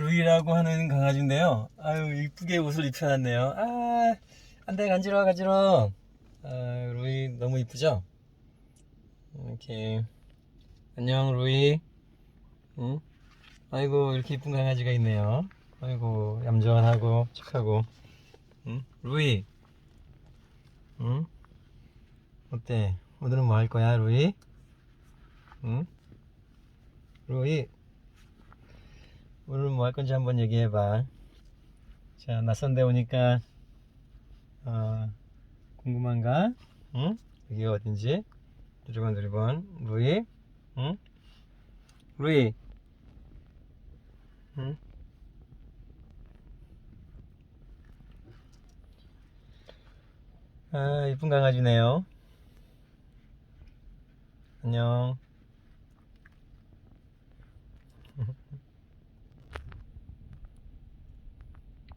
루이라고 하는 강아지인데요. 아유, 이쁘게 옷을 입혀놨네요. 아, 안 돼, 간지러워, 간지러워. 아, 루이 너무 이쁘죠? 이렇게. 안녕, 루이. 응? 아이고, 이렇게 이쁜 강아지가 있네요. 아이고, 얌전하고, 착하고. 응? 루이. 응? 어때? 오늘은 뭐 할 거야, 루이? 응? 루이. 오늘은 뭐할 건지 한번 얘기해 봐. 자, 낯선 데 오니까, 어, 궁금한가? 응? 여기가 어딘지? 두리번, 두리번. 루이? 응? 루이? 응? 아, 이쁜 강아지네요. 안녕.